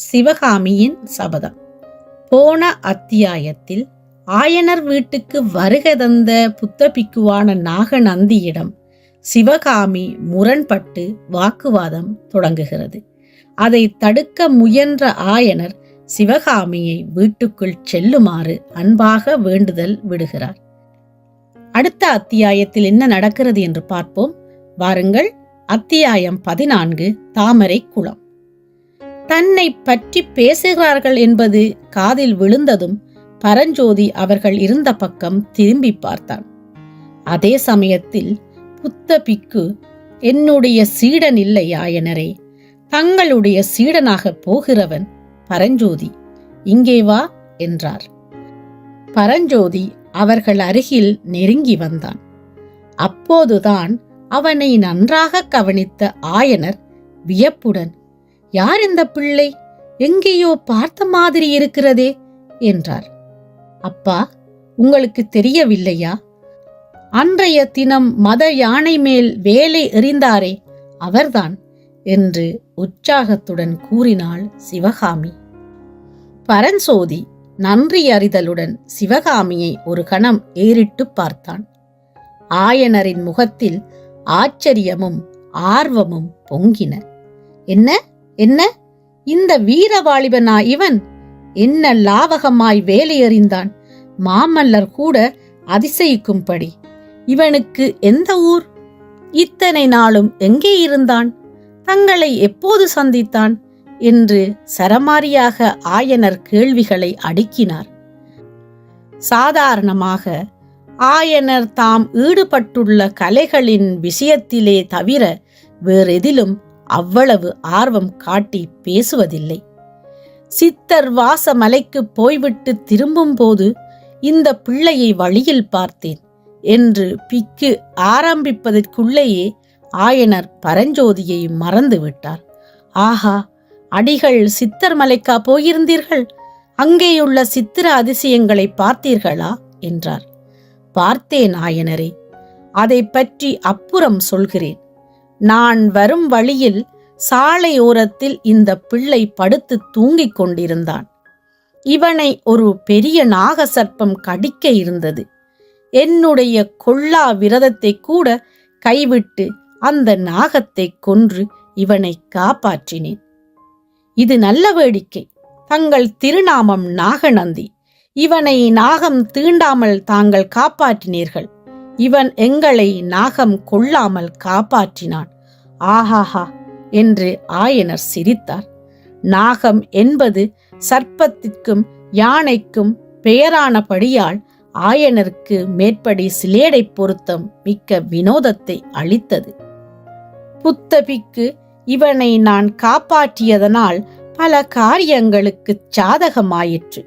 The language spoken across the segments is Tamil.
சிவகாமியின் சபதம். போன அத்தியாயத்தில் ஆயனர் வீட்டுக்கு வருகை தந்த புத்த பிக்குவான நாகநந்தியிடம் சிவகாமி முரண்பட்டு வாக்குவாதம் தொடங்குகிறது. அதை தடுக்க முயன்ற ஆயனர் சிவகாமியை வீட்டுக்குள் செல்லுமாறு அன்பாக வேண்டுதல் விடுகிறார். அடுத்த அத்தியாயத்தில் என்ன நடக்கிறது என்று பார்ப்போம். வாருங்கள் அத்தியாயம் பதினான்கு தாமரை குளம். தன்னை பற்றி பேசுகிறார்கள் என்பது காதில் விழுந்ததும் பரஞ்சோதி அவர்கள் இருந்த பக்கம் திரும்பி பார்த்தான். அதே சமயத்தில் புத்த பிக்கு என்னுடைய சீடன் இல்லை ஆயனரே தங்களுடைய சீடனாக போகிறவன் பரஞ்சோதி. இங்கே வா என்றார். பரஞ்சோதி அவர்கள் அருகில் நெருங்கி வந்தான். அப்போதுதான் அவனை நன்றாக கவனித்த ஆயனர் வியப்புடன் யார் இந்த பிள்ளை? எங்கேயோ பார்த்த மாதிரி இருக்கிறதே என்றார். அப்பா உங்களுக்கு தெரியவில்லையா? அன்றைய தினம் மத யானை மேல் வேலை எறிந்தாரே அவர்தான் என்று உற்சாகத்துடன் கூறினாள் சிவகாமி. பரஞ்சோதி நன்றி அறிதலுடன் சிவகாமியை ஒரு கணம் ஏறிட்டு பார்த்தான். ஆயனரின் முகத்தில் ஆச்சரியமும் ஆர்வமும் பொங்கின. என்ன? என்ன? இந்த வீர வாலிபனா இவன்? என்ன லாவகமாய் வேலையறிந்தான். மாமல்லர் கூட அதிசயிக்கும்படி. இவனுக்கு எந்த ஊர்? இத்தனை நாளும் எங்கே இருந்தான்? தங்களை எப்போது சந்தித்தான்? என்று சரமாரியாக ஆயனர் கேள்விகளை அடுக்கினார். சாதாரணமாக ஆயனர் தாம் ஈடுபட்டுள்ள கலைகளின் விஷயத்திலே தவிர வேறெதிலும் அவ்வளவு ஆர்வம் காட்டி பேசுவதில்லை. சித்தர் வாசமலைக்கு போய்விட்டு திரும்பும்போது இந்த பிள்ளையை வழியில் பார்த்தேன் என்று பிக்கு ஆரம்பிப்பதற்குள்ளேயே ஆயனர் பரஞ்சோதியை மறந்துவிட்டார். ஆஹா அடிகள் சித்தர் மலைக்கா போயிருந்தீர்கள்? அங்கேயுள்ள சித்திர அதிசயங்களை பார்த்தீர்களா? என்றார். பார்த்தேன் ஆயனரே. அதை பற்றி அப்புறம் சொல்கிறேன். நான் வரும் வழியில் சாலையோரத்தில் இந்த பிள்ளை படுத்து தூங்கிக் கொண்டிருந்தான். இவனை ஒரு பெரிய நாகசர்ப்பம் கடிக்க இருந்தது. என்னுடைய கொள்ளா விரதத்தை கூட கைவிட்டு அந்த நாகத்தை கொன்று இவனை காப்பாற்றினேன். இது நல்ல வேடிக்கை. தங்கள் திருநாமம் நாகநந்தி. இவனை நாகம் தீண்டாமல் தாங்கள் காப்பாற்றினீர்கள். இவன் எங்களை நாகம் கொள்ளாமல் காப்பாற்றினான். ஆஹாஹா! என்று ஆயனர் சிரித்தார். நாகம் என்பது சர்ப்பத்திற்கும் யானைக்கும் பெயரானபடியால் ஆயனருக்கு மேற்படி சிலேடை பொருத்தம் மிக்க வினோதத்தை அளித்தது. புத்தபிக்கு இவனை நான் காப்பாற்றியதனால் பல காரியங்களுக்கு சாதகமாயிற்று.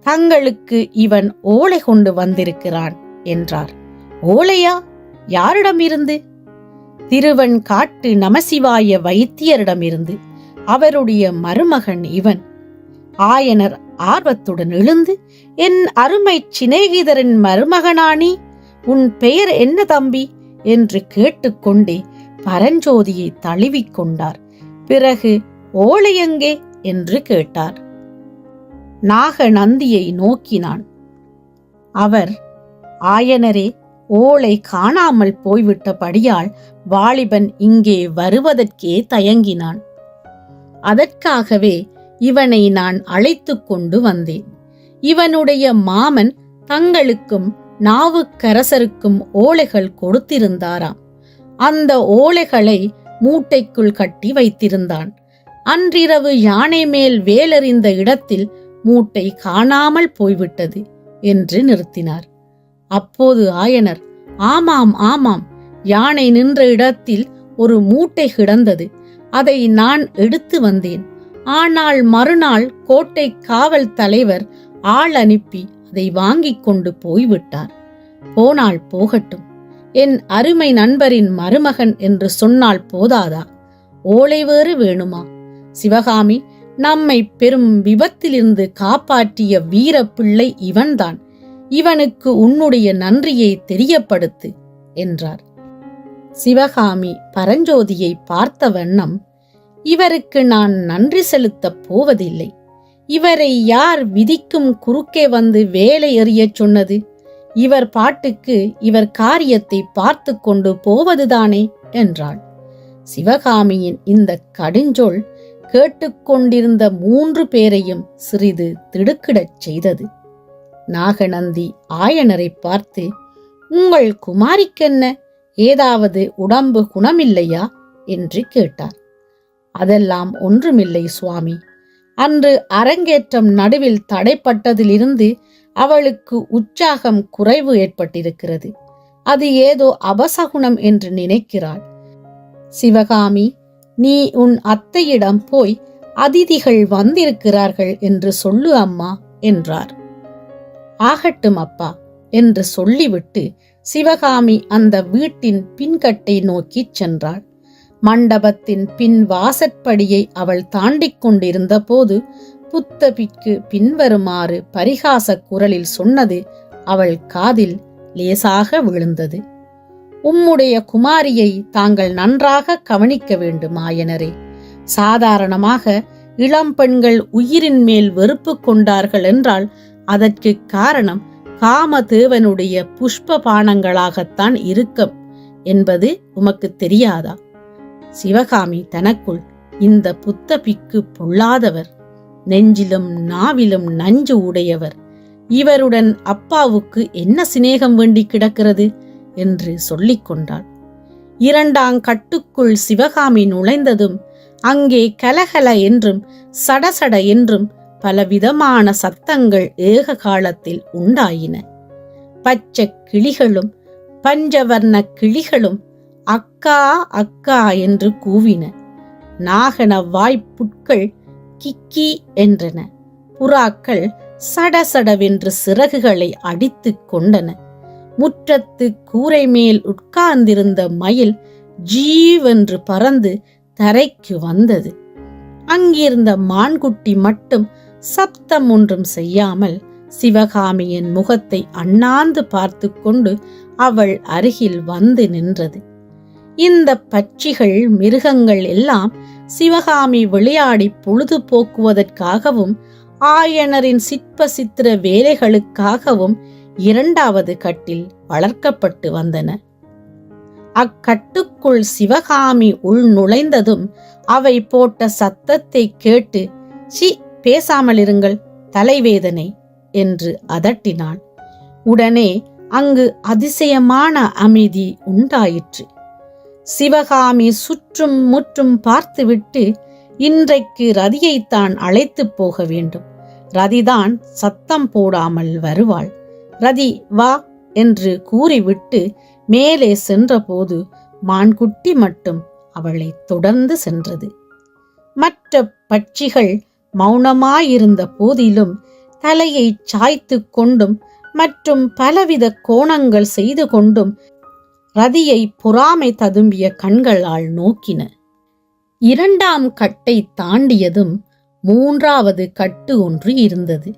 தங்களுக்கு இவன் ஓலை கொண்டு வந்திருக்கிறான் என்றார். ஓலையா? யாரிடம் இருந்து திருவன் காட்டு நமசிவாய வைத்தியரிடமிருந்து அவருடைய மருமகன் இவன். ஆயனர் ஆர்வத்துடன் எழுந்து என் அருமை சிநேகிதரின் மருமகனானி உன் பெயர் என்ன தம்பி என்று கேட்டுக்கொண்டே பரஞ்சோதியை தழுவிக் கொண்டார். பிறகு ஓலையெங்கே என்று கேட்டார். நாகநந்தியை நோக்கினான். அவர் ஆயனரே ஓலை காணாமல் போய்விட்டபடியால் வாலிபன் இங்கே வருவதற்கே தயங்கினான். அதற்காகவே இவனை நான் அழைத்து கொண்டு வந்தேன். இவனுடைய மாமன் தங்களுக்கும் நாவுக்கரசருக்கும் ஓலைகள் கொடுத்திருந்தாராம். அந்த ஓலைகளை மூட்டைக்குள் கட்டி வைத்திருந்தான். அன்றிரவு யானை மேல் வேலறிந்த இடத்தில் மூட்டை காணாமல் போய்விட்டது என்று நிறுத்தினார். அப்போது ஆயனர் ஆமாம் ஆமாம். யானை நின்ற இடத்தில் ஒரு மூட்டை கிடந்தது. அதை நான் எடுத்து வந்தேன். ஆனால் மறுநாள் கோட்டை காவல் தலைவர் ஆள் அனுப்பி அதை வாங்கிக் கொண்டு போய்விட்டார். போனால் போகட்டும். என் அருமை நண்பரின் மருமகன் என்று சொன்னால் போதாதா? ஓலை வேறு வேணுமா? சிவகாமி நம்மை பெரும் விபத்திலிருந்து காப்பாற்றிய வீரப்பிள்ளை இவன்தான். இவனுக்கு உன்னுடைய நன்றியை தெரியப்படுத்து என்றார். சிவகாமி பரஞ்சோதியை பார்த்த வண்ணம் இவருக்கு நான் நன்றி செலுத்தப் போவதில்லை. இவரை யார் விதிக்கும் குறுக்கே வந்து வேலை எறியச் சொன்னது? இவர் பாட்டுக்கு இவர் காரியத்தை பார்த்து கொண்டு போவதுதானே? என்றாள். சிவகாமியின் இந்த கடுஞ்சொல் கேட்டுக்கொண்டிருந்த மூன்று பேரையும் சிறிது திடுக்கிடச் செய்தது. நாகநந்தி ஆயனரை பார்த்து உங்கள் குமாரிக்கென்ன? ஏதாவது உடம்பு குணமில்லையா? என்று கேட்டார். அதெல்லாம் ஒன்றுமில்லை சுவாமி. அன்று அரங்கேற்றம் நடுவில் தடைப்பட்டதிலிருந்து அவளுக்கு உற்சாகம் குறைவு ஏற்பட்டிருக்கிறது. அது ஏதோ அபசகுணம் என்று நினைக்கிறாள். சிவகாமி நீ உன் அத்தையிடம் போய் அதிதிகள் வந்திருக்கிறார்கள் என்று சொல்லு அம்மா என்றார். ஆகட்டும் அப்பா என்று சொல்லிவிட்டு சிவகாமி அந்த வீட்டின் பின்கட்டை நோக்கிச் சென்றாள். மண்டபத்தின் பின் வாசற்படியை அவள் தாண்டிக் கொண்டிருந்த போது புத்தபிக்கு பின்வருமாறு பரிகாச குரலில் சொன்னது அவள் காதில் லேசாக விழுந்தது. உம்முடைய குமாரியை தாங்கள் நன்றாக கவனிக்க வேண்டும் ஆயனரே சாதாரணமாக இளம் பெண்கள் உயிரின் மேல் வெறுப்பு கொண்டார்கள் என்றால் அதற்கு காரணம் காமதேவனுடைய புஷ்ப பானங்களாகத்தான் இருக்கும் என்பது உமக்கு தெரியாதா? சிவகாமி தனக்குள் இந்த புத்த பிக்கு பொல்லாதவர் நெஞ்சிலும் நாவிலும் நஞ்சு உடையவர் இவருடன் அப்பாவுக்கு என்ன சிநேகம் வேண்டி கிடக்கிறது? என்று சொல்லிக் கொண்டாள். இரண்டாங் கட்டுக்குள் சிவகாமி நுழைந்ததும் அங்கே கலகல என்றும் சடசட என்றும் பலவிதமான சத்தங்கள் ஏக காலத்தில் உண்டாயின. பச்சை கிளிகளும் பஞ்சவர்ண கிளிகளும் அக்கா அக்கா என்று கூவின. நாகன வாய்ப்புட்கள் கிக்கி என்றன. புறாக்கள் சடசடவென்று சிறகுகளை அடித்துக் கொண்டன. முற்றத்து கூரை மேல் உட்கார்ந்திருந்த மயில் ஜீவென்று பறந்து தரைக்கு வந்தது. அங்கிருந்த மான்குட்டி மட்டும் சப்தம் ஒன்றும் செய்யாமல் சிவகாமியின் முகத்தை அண்ணாந்து பார்த்து கொண்டு அவள் அருகில் வந்து நின்றது. இந்த பட்சிகள் மிருகங்கள் எல்லாம் சிவகாமி விளையாடி பொழுது போக்குவதற்காகவும் ஆயனரின் சிற்ப சித்திர வேலைகளுக்காகவும் இரண்டாவது கட்டில் வளர்க்கப்பட்டு வந்தன. அக்கட்டுக்குள் சிவகாமி உள் நுழைந்ததும் அவை போட்ட சத்தத்தை கேட்டு சி பேசாமல் இருங்கள் தலைவேதனை என்று அதட்டினாள். உடனே அங்கு அதிசயமான அமைதி உண்டாயிற்று. சிவகாமி சுற்றும் முற்றும் பார்த்துவிட்டு இன்றைக்கு ரதியைத்தான் அழைத்துப் போக வேண்டும். ரதிதான் சத்தம் போடாமல் வருவாள். ரதி வா என்று கூறிவிட்டு மேலே சென்றபோது மான்குட்டி மட்டும் அவளை தொடர்ந்து சென்றது. மற்ற பட்சிகள் மௌனமாயிருந்த போதிலும் தலையை சாய்த்து கொண்டும் மற்றும் பலவித கோணங்கள் செய்து கொண்டும் ரதியை பொறாமை ததும்பிய கண்களால் நோக்கின. இரண்டாம் கட்டை தாண்டியதும் மூன்றாவது கட்டு ஒன்று இருந்தது.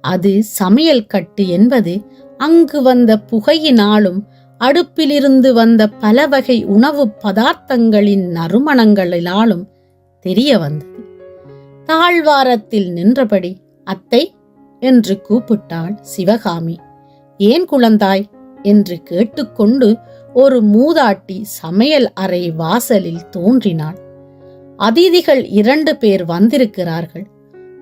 அது சமையல் கட்டு என்பது அங்கு வந்த புகையினாலும் அடுப்பிலிருந்து வந்த பல வகை உணவு பதார்த்தங்களின் நறுமணங்களினாலும் தெரிய வந்தது. தாழ்வாரத்தில் நின்றபடி அத்தை என்று கூப்பிட்டாள் சிவகாமி. ஏன் குழந்தாய்? என்று கேட்டுக்கொண்டு ஒரு மூதாட்டி சமையல் அறை வாசலில் தோன்றினாள். அதிதிகள் இரண்டு பேர் வந்திருக்கிறார்கள்.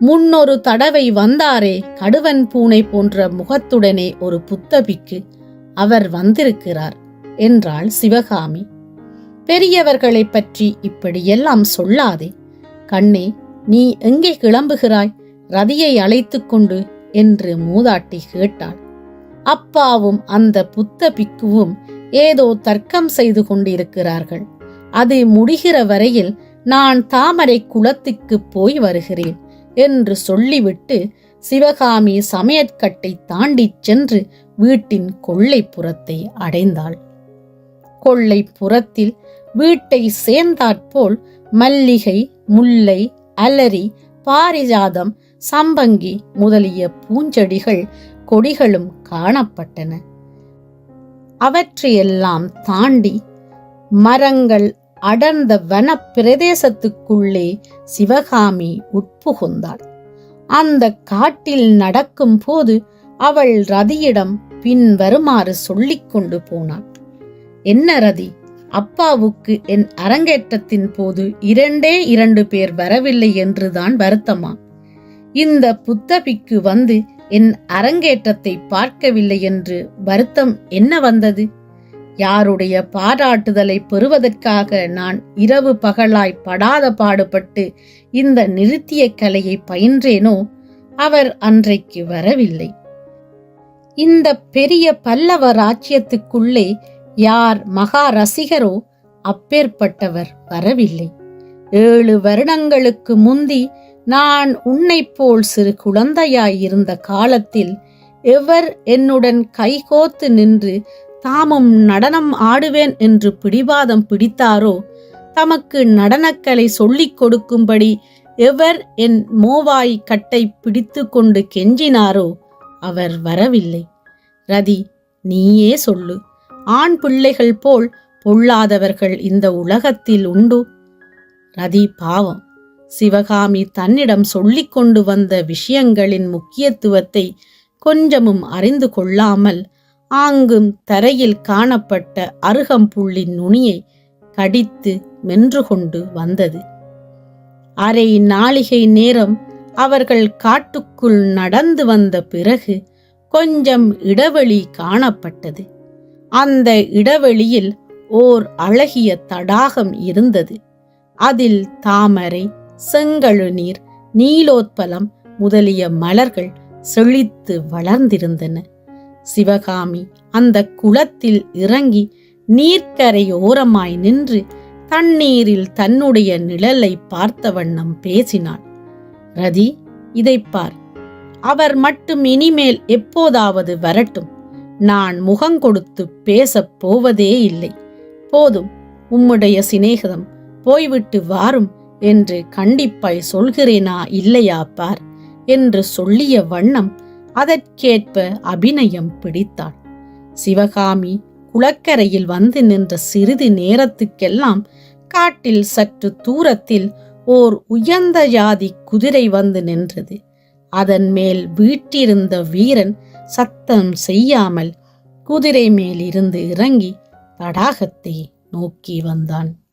முன்னொரு தடவை வந்தாரே கடுவன் பூனை போன்ற முகத்துடனே ஒரு புத்தபிக்கு அவர் வந்திருக்கிறார் என்றாள் சிவகாமி. பெரியவர்களைப் பற்றி இப்படியெல்லாம் சொல்லாதே. கண்ணே நீ எங்கே கிளம்புகிறாய்? ரதியை அழைத்துக்கொண்டு என்று மூதாட்டி கேட்டாள். அப்பாவும் அந்த புத்த பிக்குவும் ஏதோ தர்க்கம் செய்து கொண்டிருக்கிறார்கள். அது முடிகிற வரையில் நான் தாமரை குளத்துக்கு போய் வருகிறேன் என்று சொல்லிவிட்டு சிவகாமி சமையற்கட்டை தாண்டிச் சென்று வீட்டின் கொள்ளைப்புறத்தை அடைந்தாள். கொள்ளைப்புறத்தில் வீட்டை சேர்ந்தாற்போல் மல்லிகை முல்லை அலரி பாரிஜாதம் சம்பங்கி முதலிய பூஞ்செடிகள் கொடிகளும் காணப்பட்டன. அவற்றையெல்லாம் தாண்டி மரங்கள் அடர்ந்த வன பிரதேசத்துக்குள்ளே சிவகாமி உட்புகுந்தாள். அந்த காட்டில் நடக்கும் போது அவள் ரதியிடம் பின் வருமாறு சொல்லிக் கொண்டு போனாள். என்ன ரதி? அப்பாவுக்கு என் அரங்கேற்றத்தின் போது இரண்டே இரண்டு பேர் வரவில்லை என்றுதான் வருத்தமா? இந்த புத்தபிக்கு வந்து என் அரங்கேற்றத்தை பார்க்கவில்லை என்று வருத்தம் என்ன வந்தது? யாருடைய பாராட்டுதலை பெறுவதற்காக நான் இரவு பகலாய் படாத பாடுபட்டு இந்த நிறுத்திய கலையை பயின்றேனோ அவர் அன்றைக்கு வரவில்லை. இந்த பெரிய பல்லவ ராஜ்யத்துக்குள்ளே யார் மகா ரசிகரோ அப்பேற்பட்டவர் வரவில்லை. ஏழு வருடங்களுக்கு முந்தி நான் உன்னைப் போல் சிறு குழந்தையாயிருந்த காலத்தில் எவர் என்னுடன் கைகோத்து நின்று தாமும் நடனம் ஆடுவேன் என்று பிடிவாதம் பிடித்தாரோ தமக்கு நடனக்கலை சொல்லிக் கொடுக்கும்படி எவர் என் மோவாய் கட்டை பிடித்து கொண்டு கெஞ்சினாரோ அவர் வரவில்லை. ரதி நீயே சொல்லு. ஆண் பிள்ளைகள் போல் பொல்லாதவர்கள் இந்த உலகத்தில் உண்டு. ரதி பாவம். சிவகாமி தன்னிடம் சொல்லிக் கொண்டு வந்த விஷயங்களின் முக்கியத்துவத்தை கொஞ்சமும் அறிந்து கொள்ளாமல் ஆங்கும் தரையில் காணப்பட்ட அருகம்புள்ளின் நுனியை கடித்து மென்று கொண்டு வந்தது. அரை நாளிகை நேரம் அவர்கள் காட்டுக்குள் நடந்து வந்த பிறகு கொஞ்சம் இடைவெளி காணப்பட்டது. அந்த இடைவெளியில் ஓர் அழகிய தடாகம் இருந்தது. அதில் தாமரை செங்கழுநீர் நீலோத்பலம் முதலிய மலர்கள் செழித்து வளர்ந்திருந்தன. சிவகாமி அந்த குளத்தில் இறங்கி நீர்க்கரையோரமாய் நின்று தண்ணீரில் தன்னுடைய நிழலை பார்த்த வண்ணம் பேசினாள். ரதி இதைப் பார். அவர் மட்டும் இனிமேல் எப்போதாவது வரட்டும். நான் முகங்கொடுத்து பேசப் போவதே இல்லை. போதும் உம்முடைய சிநேகிதம் போய்விட்டு வாரும் என்று கண்டிப்பாய் சொல்கிறேனா இல்லையா பார்? என்று சொல்லிய வண்ணம் அதற்கேற்ப அபிநயம் பிடித்தாள். சிவகாமி குளக்கரையில் வந்து நின்ற சிறிது நேரத்துக்கெல்லாம் காட்டில் சற்று தூரத்தில் ஓர் உயர்ந்த ஜாதி குதிரை வந்து நின்றது. அதன் மேல் வீட்டிருந்த வீரன் சத்தம் செய்யாமல் குதிரை மேலிருந்து இறங்கி தடாகத்தை நோக்கி வந்தான்.